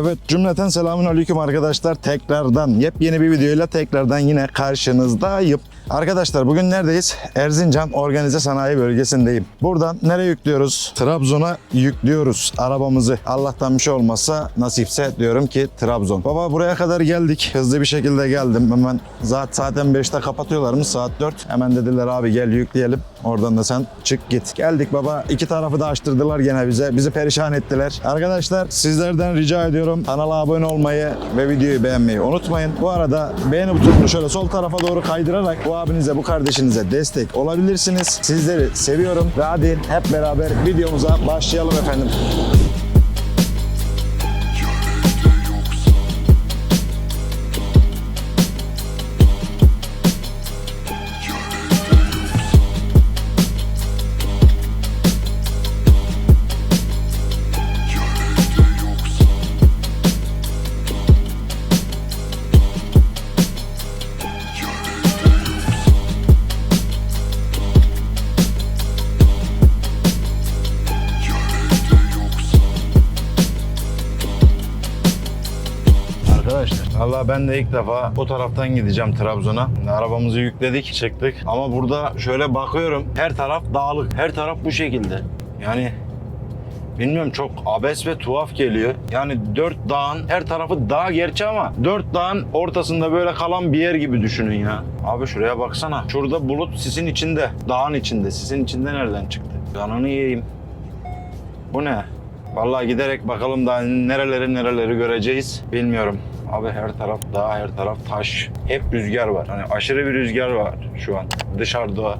Evet cümleten selamun aleyküm arkadaşlar. Tekrardan yepyeni bir videoyla tekrardan yine karşınızdayım. Arkadaşlar bugün neredeyiz? Erzincan Organize Sanayi Bölgesi'ndeyim. Buradan nereye yüklüyoruz? Trabzon'a yüklüyoruz arabamızı. Allah'tan bir şey olmazsa nasipse diyorum ki Trabzon. Baba buraya kadar geldik. Hızlı bir şekilde geldim. Hemen zaten zaten 5'te kapatıyorlarmış saat 4. Hemen dediler abi gel yükleyelim. Oradan da sen çık git. Geldik baba. İki tarafı da açtırdılar gene bize. Bizi perişan ettiler. Arkadaşlar sizlerden rica ediyorum kanala abone olmayı ve videoyu beğenmeyi unutmayın. Bu arada beğeni butonunu şöyle sol tarafa doğru kaydırarak bu abinize bu kardeşinize destek olabilirsiniz. Sizleri seviyorum ve hadi hep beraber videomuza başlayalım efendim. Valla ben de ilk defa bu taraftan gideceğim Trabzon'a. Arabamızı yükledik çıktık ama burada şöyle bakıyorum her taraf dağlık her taraf bu şekilde. Yani Bilmiyorum çok abes ve tuhaf geliyor. Yani dört dağın her tarafı dağ gerçi ama dört dağın ortasında böyle kalan bir yer gibi düşünün ya. Abi şuraya baksana. Şurada bulut sisin içinde. Dağın içinde. Sisin içinde nereden çıktı? Canını yiyeyim. Bu ne? Vallahi giderek bakalım daha nereleri nereleri göreceğiz bilmiyorum. Abi her taraf dağ, her taraf taş. Hep rüzgar var. Hani aşırı bir rüzgar var şu an dışarıda.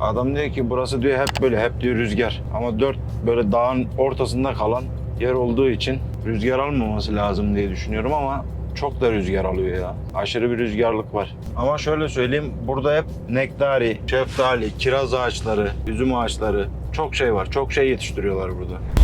Adam diyor ki burası diyor hep böyle hep diyor rüzgar. Ama dört böyle dağın ortasında kalan yer olduğu için rüzgar almaması lazım diye düşünüyorum ama çok da rüzgar alıyor ya. Aşırı bir rüzgarlık var. Ama şöyle söyleyeyim burada hep nektari, şeftali, kiraz ağaçları, üzüm ağaçları çok şey var. Çok şey yetiştiriyorlar burada.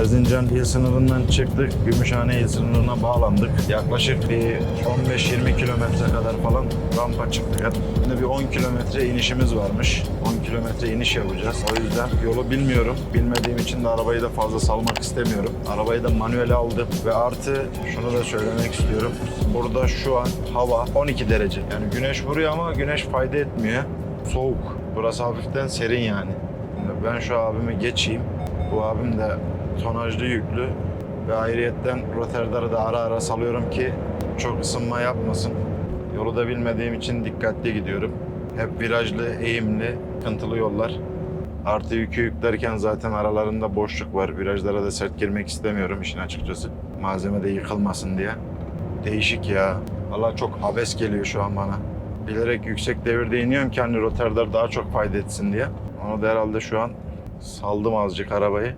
Erzincan il sınırından çıktık. Gümüşhane il sınırına bağlandık. Yaklaşık bir 15-20 kilometre kadar falan rampa çıktık. Şimdi bir 10 kilometre inişimiz varmış. 10 kilometre iniş yapacağız. O yüzden yolu bilmiyorum. Bilmediğim için de arabayı da fazla salmak istemiyorum. Arabayı da manuel aldım ve artı şunu da söylemek istiyorum. Burada şu an hava 12 derece. Yani güneş vuruyor ama güneş fayda etmiyor. Soğuk. Burası hafiften serin yani. Ben şu abimi geçeyim. Bu abim de tonajlı yüklü ve ayrıyetten roterleri de ara ara salıyorum ki çok ısınma yapmasın. Yolu da bilmediğim için dikkatli gidiyorum. Hep virajlı, eğimli, sıkıntılı yollar. Artı yükü yüklerken zaten aralarında boşluk var. Virajlara da sert girmek istemiyorum işin açıkçası. Malzeme de yıkılmasın diye. Değişik ya. Valla çok habes geliyor şu an bana. Bilerek yüksek devirde iniyorum ki hani roterler daha çok fayda etsin diye. Onu da herhalde şu an saldım azıcık arabayı.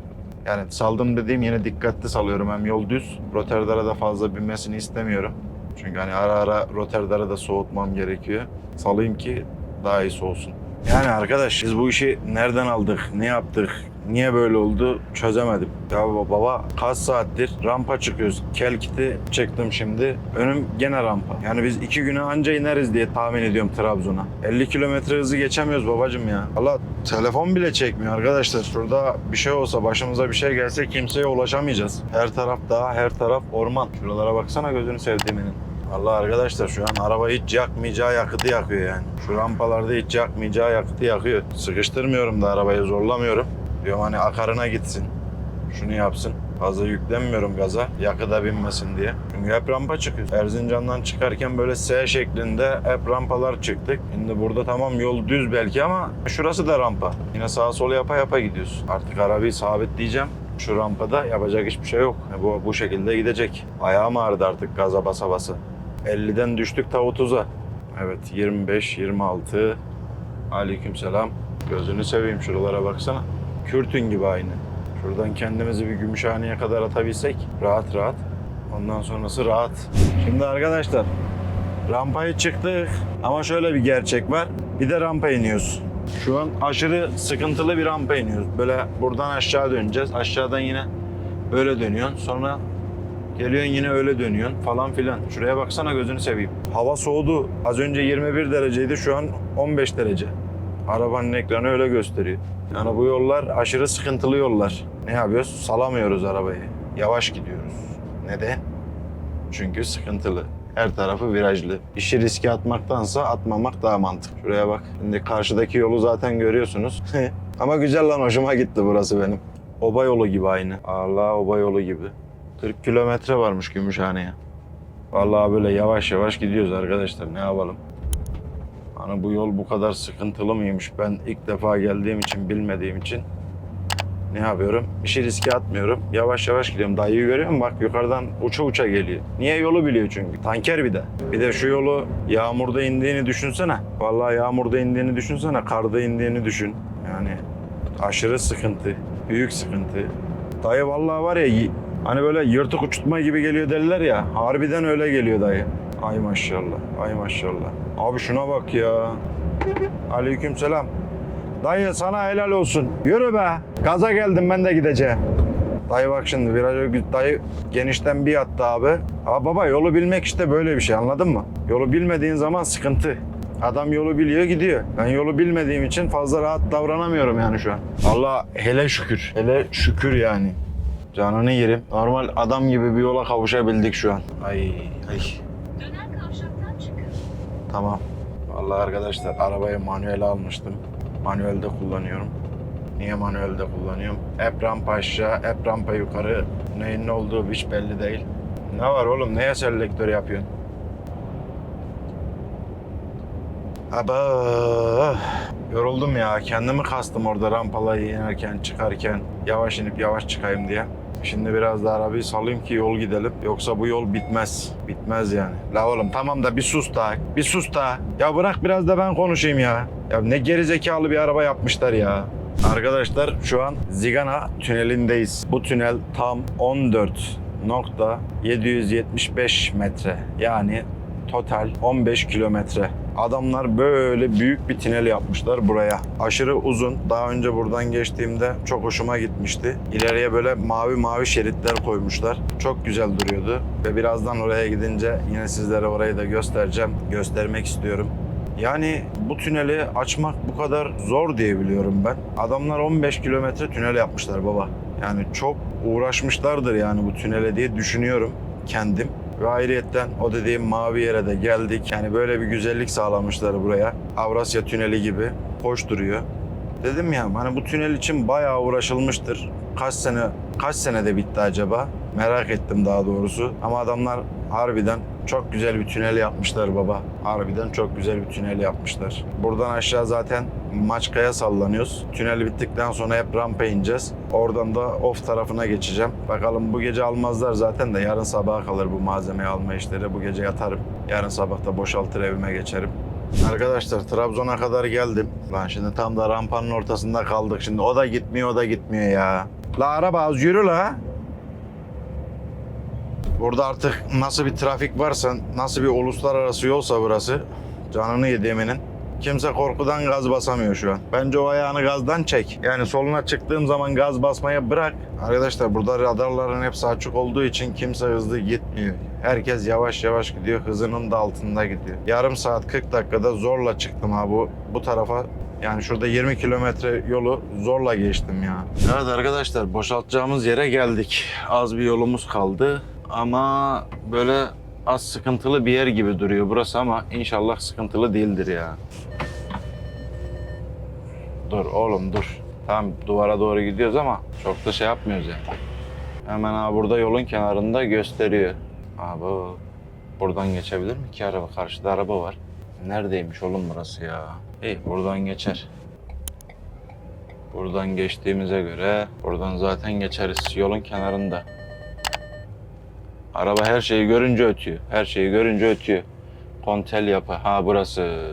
Yani saldım dediğim yine dikkatli salıyorum. Hem yol düz. Roterdara da fazla binmesini istemiyorum. Çünkü hani ara ara Rotterdam'ı da soğutmam gerekiyor. Salayım ki daha iyi soğusun. Yani arkadaş biz bu işi nereden aldık, ne yaptık, niye böyle oldu çözemedim. Ya baba, kaç saattir rampa çıkıyoruz. Kel kiti çektim şimdi. Önüm gene rampa. Yani biz iki güne anca ineriz diye tahmin ediyorum Trabzon'a. 50 kilometre hızı geçemiyoruz babacım ya. Allah telefon bile çekmiyor arkadaşlar. Şurada bir şey olsa başımıza bir şey gelse kimseye ulaşamayacağız. Her taraf dağ, her taraf orman. Şuralara baksana gözünü sevdiğiminin. Allah arkadaşlar şu an araba hiç yakmayacağı yakıtı yakıyor yani. Şu rampalarda hiç yakmayacağı yakıtı yakıyor. Sıkıştırmıyorum da arabayı zorlamıyorum. Diyorum hani akarına gitsin. Şunu yapsın. Fazla yüklenmiyorum gaza yakıda binmesin diye. Çünkü hep rampa çıkıyor. Erzincan'dan çıkarken böyle S şeklinde hep rampalar çıktık. Şimdi burada tamam yol düz belki ama şurası da rampa. Yine sağa sola yapa yapa gidiyoruz. Artık arabayı sabitleyeceğim. şu rampada yapacak hiçbir şey yok. Bu, bu şekilde gidecek. Ayağım ağrıdı artık gaza basa basa. 50'den düştük ta 30'a. Evet 25, 26. Aleykümselam. Gözünü seveyim şuralara baksana. Kürtün gibi aynı. Şuradan kendimizi bir gümüşhaneye kadar atabilsek rahat rahat. Ondan sonrası rahat. Şimdi arkadaşlar rampayı çıktık ama şöyle bir gerçek var. Bir de rampa iniyoruz. Şu an aşırı sıkıntılı bir rampa iniyoruz. Böyle buradan aşağı döneceğiz. Aşağıdan yine böyle dönüyorsun. Sonra geliyorsun yine öyle dönüyorsun falan filan. Şuraya baksana gözünü seveyim. Hava soğudu. Az önce 21 dereceydi. Şu an 15 derece. Arabanın ekranı öyle gösteriyor. Yani bu yollar aşırı sıkıntılı yollar. Ne yapıyoruz? Salamıyoruz arabayı. Yavaş gidiyoruz. Neden? Çünkü sıkıntılı. Her tarafı virajlı. İşi riske atmaktansa atmamak daha mantıklı. Şuraya bak. Şimdi karşıdaki yolu zaten görüyorsunuz. Ama güzel lan hoşuma gitti burası benim. Oba yolu gibi aynı. Allah oba yolu gibi. 40 kilometre varmış Gümüşhane'ye. Vallahi böyle yavaş yavaş gidiyoruz arkadaşlar. Ne yapalım? Hani bu yol bu kadar sıkıntılı mıymış? Ben ilk defa geldiğim için, bilmediğim için ne yapıyorum? Bir şey riske atmıyorum. Yavaş yavaş gidiyorum. Dayıyı görüyor musun? Bak yukarıdan uça uça geliyor. Niye? Yolu biliyor çünkü. Tanker bir de. Bir de şu yolu yağmurda indiğini düşünsene. Vallahi yağmurda indiğini düşünsene. Karda indiğini düşün. Yani aşırı sıkıntı. Büyük sıkıntı. Dayı vallahi var ya hani böyle yırtık uçurtma gibi geliyor derler ya. Harbiden öyle geliyor dayı. Ay maşallah. Ay maşallah. Abi şuna bak ya. Aleyküm selam. Dayı sana helal olsun. Yürü be. Gaza geldim ben de gideceğim. Dayı bak şimdi virajı dayı genişten bir attı abi. Ama baba yolu bilmek işte böyle bir şey anladın mı? Yolu bilmediğin zaman sıkıntı. Adam yolu biliyor gidiyor. Ben yolu bilmediğim için fazla rahat davranamıyorum yani şu an. Allah hele şükür. Hele şükür yani. Canını yerim. Normal adam gibi bir yola kavuşabildik şu an. Ay ay. Tamam. Vallahi arkadaşlar arabayı manuel almıştım. Manuelde kullanıyorum. Niye manuelde kullanıyorum? Hep rampa aşağı, hep rampa yukarı. Neyin ne olduğu hiç belli değil. Ne var oğlum? Neye selektör yapıyorsun? Aba. Yoruldum ya. Kendimi kastım orada rampaları inerken, çıkarken. Yavaş inip yavaş çıkayım diye. Şimdi biraz da arabayı salayım ki yol gidelim. Yoksa bu yol bitmez. Bitmez yani. La oğlum tamam da bir sus da. Bir sus da. Ya bırak biraz da ben konuşayım ya. Ya ne gerizekalı bir araba yapmışlar ya. Arkadaşlar şu an Zigana tünelindeyiz. Bu tünel tam 14.775 metre. Yani total 15 kilometre. Adamlar böyle büyük bir tünel yapmışlar buraya. Aşırı uzun. Daha önce buradan geçtiğimde çok hoşuma gitmişti. İleriye böyle mavi mavi şeritler koymuşlar. Çok güzel duruyordu. Ve birazdan oraya gidince yine sizlere orayı da göstereceğim. Göstermek istiyorum. Yani bu tüneli açmak bu kadar zor diye biliyorum ben. Adamlar 15 kilometre tünel yapmışlar baba. Yani çok uğraşmışlardır yani bu tünele diye düşünüyorum kendim. Ve ayrıyetten o dediğim mavi yere de geldik. Yani böyle bir güzellik sağlamışlar buraya. Avrasya Tüneli gibi hoş duruyor. Dedim ya hani bu tünel için bayağı uğraşılmıştır. Kaç sene kaç senede bitti acaba? Merak ettim daha doğrusu. Ama adamlar harbiden çok güzel bir tünel yapmışlar baba. Harbiden çok güzel bir tünel yapmışlar. Buradan aşağı zaten Maçka'ya sallanıyoruz. Tünel bittikten sonra hep rampa ineceğiz. Oradan da off tarafına geçeceğim. Bakalım bu gece almazlar zaten de yarın sabaha kalır bu malzemeyi alma işleri. Bu gece yatarım. Yarın sabah da boşaltır evime geçerim. Arkadaşlar Trabzon'a kadar geldim. Lan şimdi tam da rampanın ortasında kaldık. Şimdi o da gitmiyor, o da gitmiyor ya. La araba az yürü la. Burada artık nasıl bir trafik varsa, nasıl bir uluslararası yolsa burası, canını yediğiminin. Kimse korkudan gaz basamıyor şu an. Bence o ayağını gazdan çek. Yani soluna çıktığım zaman gaz basmaya bırak. Arkadaşlar burada radarların hepsi açık olduğu için kimse hızlı gitmiyor. Herkes yavaş yavaş gidiyor. Hızının da altında gidiyor. Yarım saat 40 dakikada zorla çıktım ha bu bu tarafa. Yani şurada 20 kilometre yolu zorla geçtim ya. Evet arkadaşlar boşaltacağımız yere geldik. Az bir yolumuz kaldı ama böyle az sıkıntılı bir yer gibi duruyor burası ama inşallah sıkıntılı değildir ya. Dur oğlum dur. Tamam duvara doğru gidiyoruz ama çok da şey yapmıyoruz yani. Hemen ha burada yolun kenarında gösteriyor. Abi buradan geçebilir mi ki araba? Karşıda araba var. Neredeymiş oğlum burası ya? İyi buradan geçer. Buradan geçtiğimize göre buradan zaten geçeriz. Yolun kenarında. Araba her şeyi görünce ötüyor. Her şeyi görünce ötüyor. Kontel yapı. Ha burası.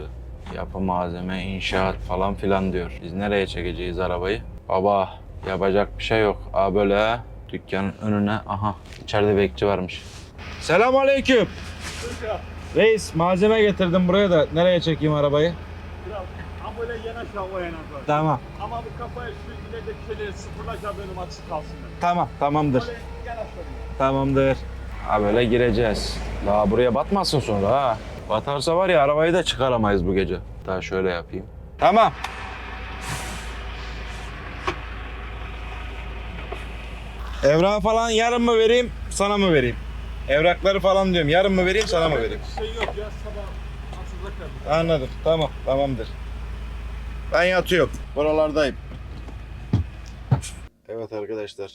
Yapı malzeme, inşaat falan filan diyor. Biz nereye çekeceğiz arabayı? Baba yapacak bir şey yok. Aa böyle dükkanın önüne. Aha içeride bekçi varmış. Selam aleyküm. Reis malzeme getirdim buraya da nereye çekeyim arabayı? Biraz ama böyle yanaş hava yanaş. Tamam. Ama bu kafaya şu ileride şeyleri sıfırlaca benim açık kalsın. Tamam tamamdır. Böyle yanaş böyle. Tamamdır. Ha böyle gireceğiz. Daha buraya batmasın sonra ha. Batarsa var ya arabayı da çıkaramayız bu gece. Daha şöyle yapayım. Tamam. Evrak falan yarın mı vereyim, sana mı vereyim? Evrakları falan diyorum. Yarın mı vereyim, sana mı vereyim? Bir şey yok ya sabah. Anladım. Tamam, tamamdır. Ben yatıyorum. Buralardayım. Evet arkadaşlar.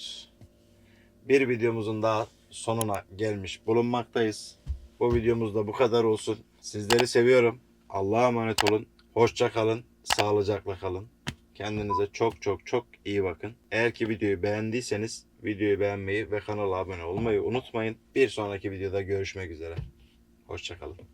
Bir videomuzun daha sonuna gelmiş bulunmaktayız. Bu videomuz da bu kadar olsun. Sizleri seviyorum. Allah'a emanet olun. Hoşça kalın. Sağlıcakla kalın. Kendinize çok çok çok iyi bakın. Eğer ki videoyu beğendiyseniz videoyu beğenmeyi ve kanala abone olmayı unutmayın. Bir sonraki videoda görüşmek üzere. Hoşça kalın.